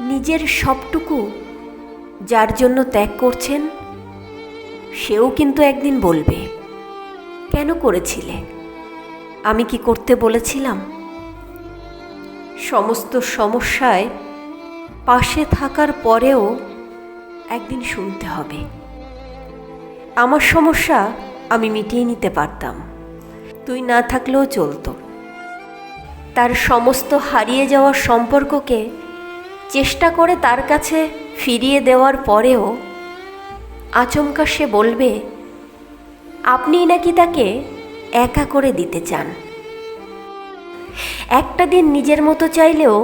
নিজের সবটুকু যার জন্য ত্যাগ করছেন, সেও কিন্তু একদিন বলবে, কেন করেছিলে? আমি কি করতে বলেছিলাম? সমস্ত সমস্যায় পাশে থাকার পরেও একদিন শুনতে হবে। আমার সমস্যা আমি মিটিয়ে নিতে পারতাম। তুই না থাকলেও চলতো। তার সমস্ত হারিয়ে যাওয়ার সম্পর্ককে চেষ্টা করে তার কাছে ফিরিয়ে দেওয়ার পরেও আচমকা সে বলবে, আপনিই নাকি তাকে একা করে দিতে চান? একটা দিন নিজের মতো চাইলেও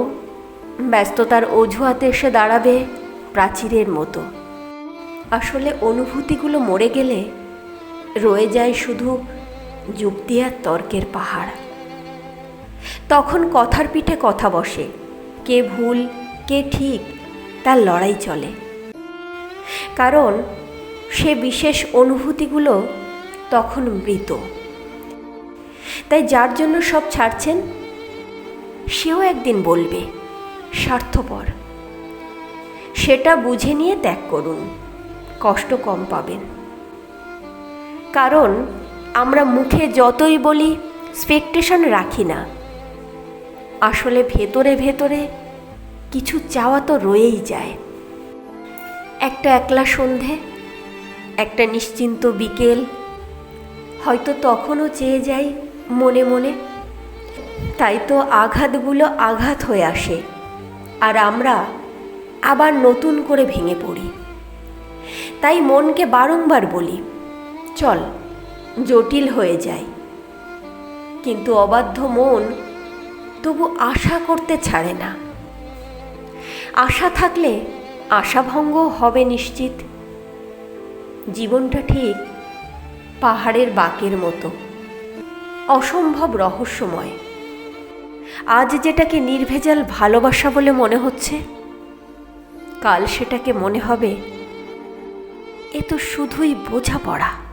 ব্যস্ততার অজুহাতে এসে দাঁড়াবে প্রাচীরের মতো। আসলে অনুভূতিগুলো মরে গেলে রয়ে যায় শুধু যুক্তি আর তর্কের পাহাড়। তখন কথার পিঠে কথা বসে, কে ভুল কে ঠিক তার লড়াই চলে। কারণ সে বিশেষ অনুভূতিগুলো তখন মৃত। তাই যার জন্য সব ছাড়ছেন, সেও একদিন বলবে, স্বার্থপর। সেটা বুঝে নিয়ে ত্যাগ করুন, কষ্ট কম পাবেন। কারণ আমরা মুখে যতই বলি স্পেকটেশন রাখি না। আসলে ভেতরে ভেতরে কিছু চাওয়া তো রয়েই যায়। একটা একলা সন্ধে, একটা নিশ্চিন্ত বিকেল। হয়তো তখনও চেয়ে যাই মনে মনে। তাই তো আঘাতগুলো আঘাত হয়ে আসে, আর আমরা আবার নতুন করে ভেঙে পড়ি। তাই মনকে বারংবার বলি, চল, জটিল হয়ে যায় কিন্তু অবাধ্য মন তবু আশা করতে ছাড়ে না। আশা থাকলে আশাভঙ্গ হবে নিশ্চিত। জীবনটা ঠিক পাহাড়ের বাঁকের মতো। অসম্ভব রহস্যময়। আজ যেটাকে নির্ভেজাল ভালোবাসা বলে মনে হচ্ছে, কাল সেটাকে মনে হবে, এ তো শুধুই বোঝাপড়া।